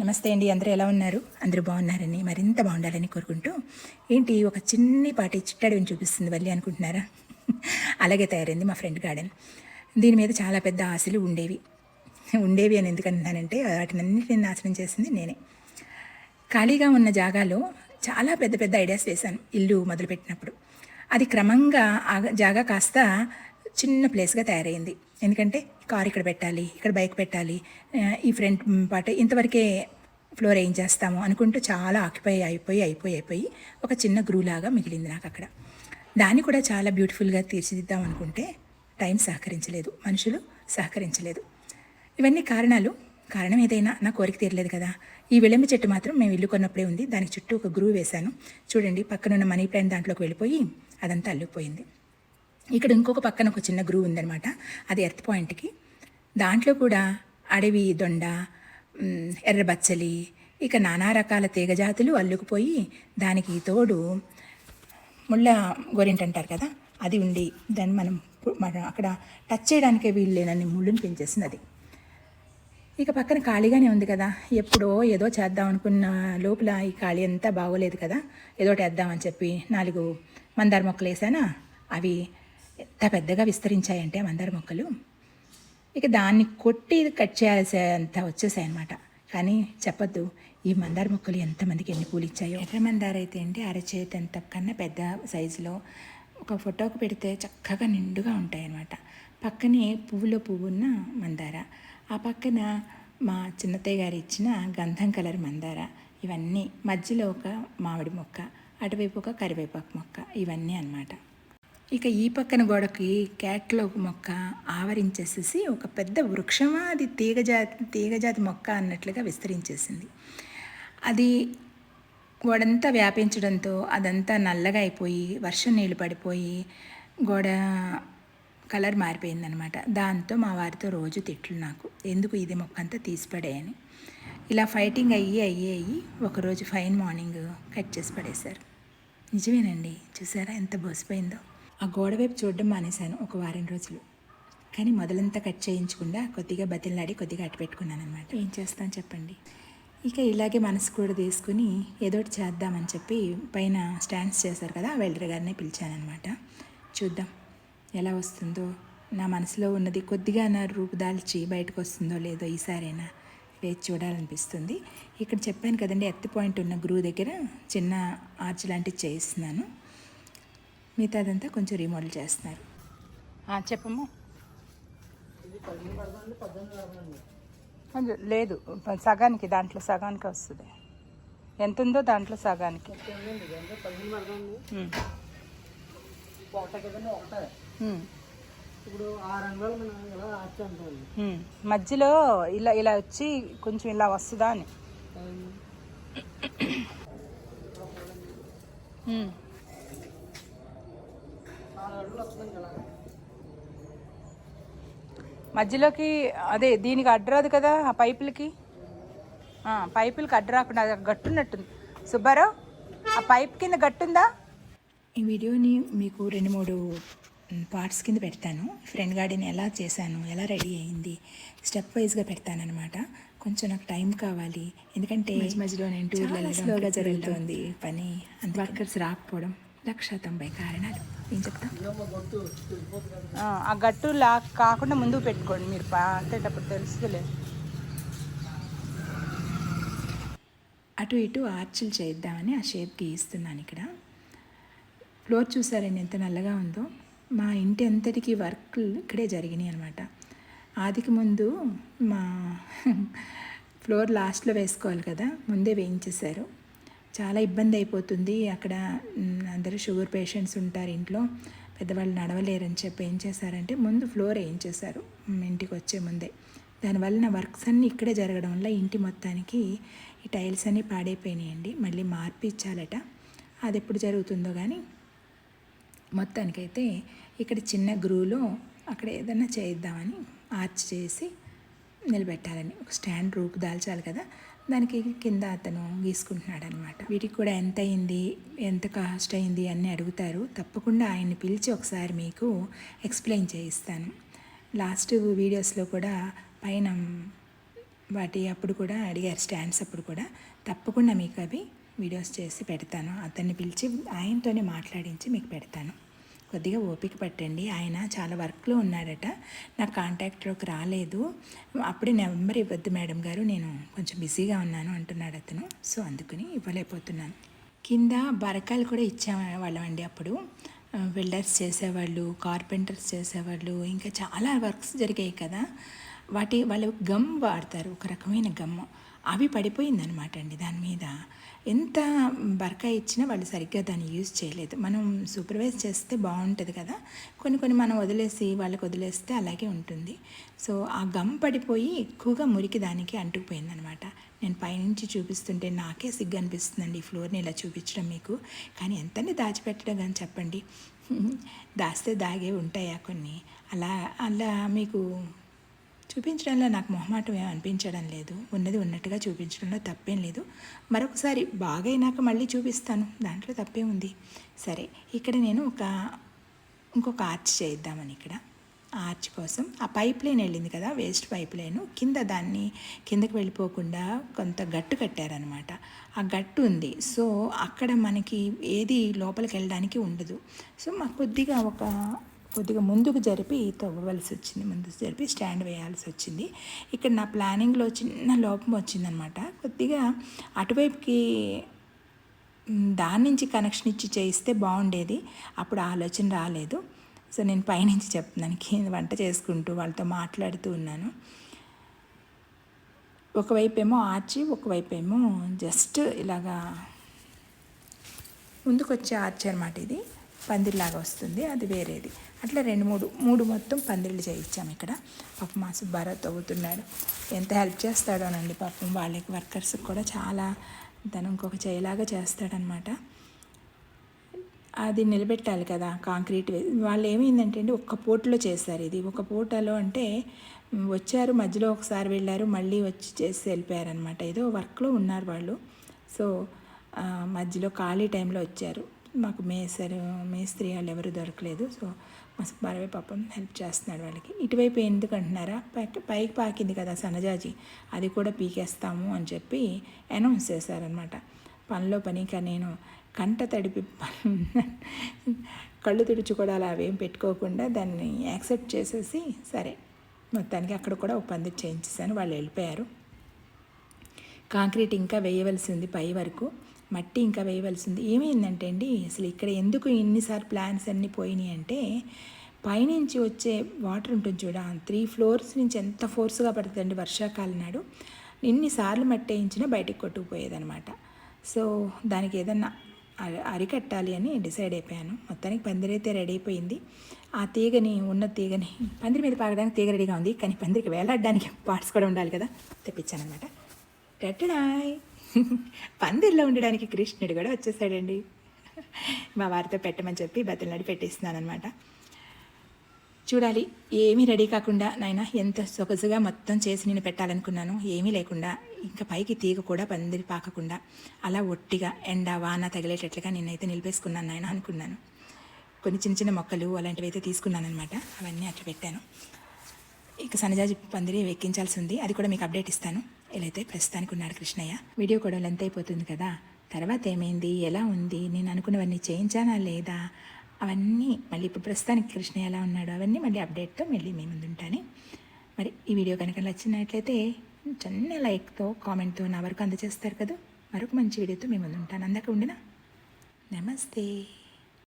నమస్తే అండి అందరూ ఎలా ఉన్నారు? అందరూ బాగున్నారని మరింత బాగుండాలని కోరుకుంటూ ఏంటి ఒక చిన్నిపాటి చిట్టడిని చూపిస్తుంది వల్లి అనుకుంటున్నారా? అలాగే తయారైంది మా ఫ్రెండ్ గార్డెన్. దీని మీద చాలా పెద్ద ఆశలు ఉండేవి. ఉండేవి అని ఎందుకంటున్నానంటే వాటినన్నిటిని నాశనం చేసింది నేనే. ఖాళీగా ఉన్న జాగాలో చాలా పెద్ద పెద్ద ఐడియాస్ వేశాను ఇల్లు మొదలుపెట్టినప్పుడు. అది క్రమంగా ఆ జాగా కాస్త చిన్న ప్లేస్గా తయారైంది. ఎందుకంటే కార్ ఇక్కడ పెట్టాలి ఇక్కడ బైక్ పెట్టాలి ఈ ఫ్రంట్ పార్ట్ ఇంతవరకే ఫ్లోర్ ఏం చేస్తాము అనుకుంటూ చాలా ఆక్యుపై అయిపోయి అయిపోయి అయిపోయి ఒక చిన్న గ్రూ లాగా మిగిలింది నాకు అక్కడ. దాన్ని కూడా చాలా బ్యూటిఫుల్గా తీర్చిదిద్దాం అనుకుంటే టైం సహకరించలేదు మనుషులు సహకరించలేదు. ఇవన్నీ కారణాలు. కారణం ఏదైనా నా కోరిక తీరలేదు కదా. ఈ విళంబి చెట్టు మాత్రం మేము ఇల్లు కొన్నప్పుడే ఉంది. దానికి చుట్టూ ఒక గ్రూ వేశాను. చూడండి పక్కనున్న మనీ ప్లాంట్ దాంట్లోకి వెళ్ళిపోయి అదంతా అల్లుకుపోయింది. ఇక్కడ ఇంకొక పక్కన ఒక చిన్న గ్రూ ఉందనమాట అది ఎర్త్ పాయింట్కి దాంట్లో కూడా అడవి దొండ ఎర్రబచ్చలి ఎర్ర బచ్చలి ఇక నానా రకాల తీగజాతులు అల్లుకుపోయి దానికి తోడు ముళ్ళ గోరింట అంటారు కదా అది ఉండి దాన్ని మనం మనం అక్కడ టచ్ చేయడానికే వీలు లేనని ముళ్ళుని పెంచేసింది అది. ఇక పక్కన ఖాళీగానే ఉంది కదా ఎప్పుడో ఏదో చేద్దాం అనుకున్న లోపల ఈ ఖాళీ అంతా బాగోలేదు కదా ఏదో వేద్దామని చెప్పి నాలుగు మందార మొక్కలు వేసానా అవి ఎంత పెద్దగా విస్తరించాయంటే ఆ మందార మొక్కలు. ఇక దాన్ని కొట్టి కట్ చేయాల్సేంత వచ్చేసాయి అనమాట కానీ చెప్పొద్దు ఈ మందార మొక్కలు ఎంతమందికి ఎన్ని పూలు ఇచ్చాయో ఎర్ర మందార అయితే ఏంటి అరచేతి అంత కన్నా పెద్ద సైజులో ఒక ఫోటోకు పెడితే చక్కగా నిండుగా ఉంటాయన్నమాట పక్కనే పువ్వులో పువ్వున్న మందార ఆ పక్కన మా చిన్నతయ్య గారు ఇచ్చిన గంధం కలర్ మందార ఇవన్నీ మధ్యలో ఒక మామిడి మొక్క అటువైపు ఒక కరివేపాకు మొక్క ఇవన్నీ అన్నమాట. ఇక ఈ పక్కన గోడకి క్యాట్లో మొక్క ఆవరించేసేసి ఒక పెద్ద వృక్షమా అది తీగజాతి తీగజాతి మొక్క అన్నట్లుగా విస్తరించేసింది. అది గోడంతా వ్యాపించడంతో అదంతా నల్లగా అయిపోయి వర్షం నీళ్ళు పడిపోయి గోడ కలర్ మారిపోయిందనమాట దాంతో మా వారితో రోజు తిట్లు నాకు. ఎందుకు ఇది మొక్క అంతా తీసిపడేయని ఇలా ఫైటింగ్ అయ్యి అయ్యి అయ్యి ఒకరోజు ఫైన్ మార్నింగ్ కట్ చేసి పడేశారు. నిజమేనండి. చూసారా ఎంత బోసిపోయిందో. ఆ గోడ వైపు చూడడం మానేశాను ఒక వారం రోజులు. కానీ మొదలంతా కట్ చేయించకుండా కొద్దిగా బతిలాడి కొద్దిగా అట్టు పెట్టుకున్నాను అనమాట ఏం చేస్తాను చెప్పండి? ఇక ఇలాగే మనసు కూడా తీసుకుని ఏదోటి చేద్దామని చెప్పి పైన స్టాండ్స్ చేశారు కదా వెల్డర్ గారినే పిలిచానమాట చూద్దాం ఎలా వస్తుందో. నా మనసులో ఉన్నది కొద్దిగా నా రూపుదాల్చి బయటకు వస్తుందో లేదో ఈసారైనా వేచి చూడాలనిపిస్తుంది. ఇక్కడ చెప్పాను కదండి ఎత్తి పాయింట్ ఉన్న గ్రూ దగ్గర చిన్న ఆర్చ్ లాంటివి చేయిస్తున్నాను. మిగతాదంతా కొంచెం రిమోడల్ చేస్తున్నారు. అది లేదు సగానికి దాంట్లో సగానికి వస్తుంది. ఎంత ఉందో దాంట్లో సగానికి. మధ్యలో ఇలా ఇలా వచ్చి కొంచెం ఇలా వస్తుందా అని ఉమ్. ఆరు అడుగులు వస్తుంది ఇలా మధ్యలోకి అదే దీనికి అడ్డరాదు కదా ఆ పైపులకి? పైపులకి అడ్డు రాకుండా అది గట్టున్నట్టుంది. సుబ్బారావు ఆ పైప్ కింద గట్టుందా? ఈ వీడియోని మీకు రెండు మూడు పార్ట్స్ కింద పెడతాను. ఫ్రెండ్ గార్డెన్ ఎలా చేశాను ఎలా రెడీ అయింది స్టెప్ వైజ్గా పెడతానమాట కొంచెం నాకు టైం కావాలి. ఎందుకంటే మధ్యలో నేను టూర్లలో స్లోగా జరుగుతుంది పని. అంత వర్కర్స్ రాకపోవడం. లక్ష తొంభై కారణాలు. ఏం చెప్తాం? ఆ, గట్టు లా కాకుండా ముందుకు పెట్టుకోండి మీరు పాతేటప్పుడు తెలుసులే అటు ఇటు ఆర్చిల్ చేద్దామని ఆ షేప్ గీస్తున్నాను ఇక్కడ. ఫ్లోర్ చూసారండి ఎంత నల్లగా ఉందో? మా ఇంటి అంతటికి వర్క్లు ఇక్కడే జరిగినాయి అనమాట ఆదికి ముందు మా ఫ్లోర్ లాస్ట్లో వేసుకోవాలి కదా ముందే వేయించేశారు. చాలా ఇబ్బంది అయిపోతుంది అక్కడ అందరూ షుగర్ పేషెంట్స్ ఉంటారు ఇంట్లో. పెద్దవాళ్ళు నడవలేరని చెప్పి ఏం చేశారంటే ముందు ఫ్లోర్ వేయించేశారు. ఇంటికి వచ్చే ముందే. దానివల్ల నా వర్క్స్ అన్నీ ఇక్కడే జరగడం వల్ల ఇంటి మొత్తానికి ఈ టైల్స్ అన్నీ పాడైపోయినాయండి. మళ్ళీ మార్పిచ్చాలట అది ఎప్పుడు జరుగుతుందో కానీ మొత్తానికైతే ఇక్కడ చిన్న గ్రూలో అక్కడ ఏదైనా చేద్దామని ఆర్చ్ చేసి నిలబెట్టాలని. ఒక స్టాండ్ రూపు దాల్చాలి కదా. దానికి కింద అతను గీసుకుంటున్నాడు అనమాట వీటికి కూడా ఎంత అయింది ఎంత కాస్ట్ అయింది అన్నీ అడుగుతారు. తప్పకుండా ఆయన్ని పిలిచి ఒకసారి మీకు ఎక్స్ప్లెయిన్ చేయిస్తాను. లాస్ట్ వీడియోస్లో కూడా పైన వాటి అప్పుడు కూడా అడిగారు స్టాండ్స్ అప్పుడు కూడా. తప్పకుండా మీకు అవి వీడియోస్ చేసి పెడతాను. అతన్ని పిలిచి ఆయనతోనే మాట్లాడించి మీకు పెడతాను. కొద్దిగా ఓపిక పట్టండి. ఆయన చాలా వర్క్లో ఉన్నాడట. నా కాంటాక్ట్లోకి రాలేదు. అప్పుడే నెంబర్ ఇవ్వద్దు మేడం గారు. నేను కొంచెం బిజీగా ఉన్నాను అంటున్నాడు అతను. సో అందుకని ఇవ్వలేకపోతున్నాను. కింద బరకాలు కూడా ఇచ్చేవాళ్ళమండి అప్పుడు. వెల్డర్స్ చేసేవాళ్ళు కార్పెంటర్స్ చేసేవాళ్ళు ఇంకా చాలా వర్క్స్ జరిగాయి కదా. వాటి వాళ్ళు గమ్ వాడతారు. ఒక రకమైన గమ్. అవి పడిపోయిందనమాట అండి దాని మీద. ఎంత బర్కా ఇచ్చినా వాళ్ళు సరిగ్గా దాన్ని యూజ్ చేయలేదు. మనం సూపర్వైజ్ చేస్తే బాగుంటుంది కదా. కొన్ని కొన్ని మనం వదిలేసి వాళ్ళకి వదిలేస్తే అలాగే ఉంటుంది. సో ఆ గమ్ పడిపోయి ఎక్కువగా మురికి దానికి అంటుకుపోయిందనమాట నేను పైనుంచి చూపిస్తుంటే నాకే సిగ్గు అనిపిస్తుందండి ఈ ఫ్లోర్ని ఇలా చూపించడం మీకు. కానీ ఎంతని దాచిపెట్టడం కానీ చెప్పండి. దాస్తే దాగే ఉంటాయా కొన్ని? అలా అలా మీకు చూపించడంలో నాకు మొహమాటం ఏం అనిపించడం లేదు. ఉన్నది ఉన్నట్టుగా చూపించడంలో తప్పేం లేదు. మరొకసారి బాగైనాక మళ్ళీ చూపిస్తాను. దాంట్లో తప్పే ఉంది. సరే ఇక్కడ నేను ఒక ఇంకొక ఆర్చ్ చేద్దామని ఇక్కడ. ఆర్చ్ కోసం. ఆ పైప్ లైన్ వెళ్ళింది కదా వేస్ట్ పైప్ లైన్. కింద దాన్ని కిందకి వెళ్ళిపోకుండా కొంత గట్టు కట్టారనమాట ఆ గట్టు ఉంది. సో అక్కడ మనకి ఏది లోపలికి వెళ్ళడానికి ఉండదు. సో మాకు కొద్దిగా ఒక కొద్దిగా ముందుకు జరిపి తవ్వవలసి వచ్చింది ముందుకు జరిపి స్టాండ్ వేయాల్సి వచ్చింది ఇక్కడ నా ప్లానింగ్లో చిన్న లోపం వచ్చిందనమాట. కొద్దిగా అటువైపుకి దాని నుంచి కనెక్షన్ ఇచ్చి చేయిస్తే బాగుండేది. అప్పుడు ఆలోచన రాలేదు. సో నేను పైనుంచి చెప్తున్నాను. కింద వంట చేసుకుంటూ వాళ్ళతో మాట్లాడుతూ ఉన్నాను. ఒకవైపు ఏమో ఆర్చి ఒకవైపు ఏమో జస్ట్ ఇలాగా ముందుకొచ్చే ఆర్చి అనమాట ఇది. పందిరిలాగా వస్తుంది అది వేరేది. అట్లా రెండు మూడు మూడు మొత్తం పందిళ్ళు చేయించాము ఇక్కడ. పాపం మా సుబ్బారావు తవ్వుతున్నాడు. ఎంత హెల్ప్ చేస్తాడోనండి పాపం. వాళ్ళకి వర్కర్స్కి కూడా చాలా తను ఇంకొక చేయలాగా చేస్తాడనమాట. అది నిలబెట్టాలి కదా కాంక్రీట్ వాళ్ళు ఏమైందంటే అండి ఒక్క పూటలో చేశారు ఇది. ఒక పూటలో అంటే వచ్చారు మధ్యలో ఒకసారి వెళ్ళారు మళ్ళీ వచ్చి చేసి వెళ్ళిపోయారనమాట. ఏదో వర్క్లో ఉన్నారు వాళ్ళు. సో మధ్యలో ఖాళీ టైంలో వచ్చారు. మాకు మేసరు మేస్త్రి వాళ్ళు ఎవరు దొరకలేదు. సో మా సుబ్బారావు పాపం హెల్ప్ చేస్తున్నాడు వాళ్ళకి. ఇటువైపు ఎందుకు అంటున్నారా పైకి పైకి పాకింది కదా సన్నజాజి అది కూడా పీకేస్తాము అని చెప్పి అనౌన్స్ చేశారనమాట పనిలో పనిక నేను కంట తడిపి కళ్ళు తుడుచుకోవడాలు అవేం పెట్టుకోకుండా దాన్ని యాక్సెప్ట్ చేసేసి సరే మొత్తానికి అక్కడ కూడా ఒక పందిరి చేయించేసాను. వాళ్ళు వెళ్ళిపోయారు. కాంక్రీట్ ఇంకా వేయవలసింది పై వరకు. మట్టి ఇంకా వేయవలసింది. ఏమైందంటే అండి అసలు ఇక్కడ ఎందుకు ఇన్నిసార్లు ప్లాన్స్ అన్నీ పోయినాయి అంటే పైనుంచి వచ్చే వాటర్ ఉంటుంది చూడ త్రీ ఫ్లోర్స్ నుంచి ఎంత ఫోర్స్గా పడుతుందండి వర్షాకాలం నాడు. ఎన్నిసార్లు మట్టి వేయించినా బయటకు కొట్టుకుపోయేదనమాట సో దానికి ఏదన్నా అరికట్టాలి అని డిసైడ్ అయిపోయాను. మొత్తానికి పందిరైతే రెడీ అయిపోయింది. ఆ తీగని ఉన్న తీగని పందిరి మీద పాగడానికి తీగ రెడీగా ఉంది కానీ పందిరికి వేలాడడానికి పార్ట్స్ కూడా ఉండాలి కదా తెప్పించాను అనమాట టట్టడాయ్ పందిరిలో ఉండడానికి కృష్ణుడు కూడా వచ్చేసాడండి. మా వారితో పెట్టమని చెప్పి బతులాడి పెట్టిస్తున్నాను అనమాట చూడాలి ఏమీ రెడీ కాకుండా నాయన ఎంత సొగసుగా మొత్తం చేసి నేను పెట్టాలనుకున్నాను ఏమీ లేకుండా ఇంకా పైకి తీగ కూడా పందిరి పాకకుండా అలా ఒట్టిగా ఎండ వాన తగిలేటట్లుగా నేనైతే నిలిపేసుకున్నాను నాయన అనుకున్నాను. కొన్ని చిన్న చిన్న మొక్కలు అలాంటివి అయితే తీసుకున్నాను అనమాట అవన్నీ అట్లా పెట్టాను. ఇక సన్నజాజి పందిరి వెక్కించాల్సి ఉంది. అది కూడా మీకు అప్డేట్ ఇస్తాను. ఇలా అయితే ప్రస్తుతానికి ఉన్నాడు కృష్ణయ్య. వీడియో కూడా లెంత్ అయిపోతుంది కదా. తర్వాత ఏమైంది? ఎలా ఉంది? నేను అనుకున్నవన్నీ చేయించానా లేదా? అవన్నీ మళ్ళీ ఇప్పుడు ప్రస్తుతానికి కృష్ణయ్య ఎలా ఉన్నాడు అవన్నీ మళ్ళీ అప్డేట్తో మళ్ళీ మీ ముందు ఉంటాను మరి ఈ వీడియో కనుక నచ్చినట్లయితే చిన్న లైక్తో కామెంట్తో నా వరకు అందజేస్తారు కదా. మరొక మంచి వీడియోతో మీ ముందు ఉంటాను అందాక ఉండినా? నమస్తే.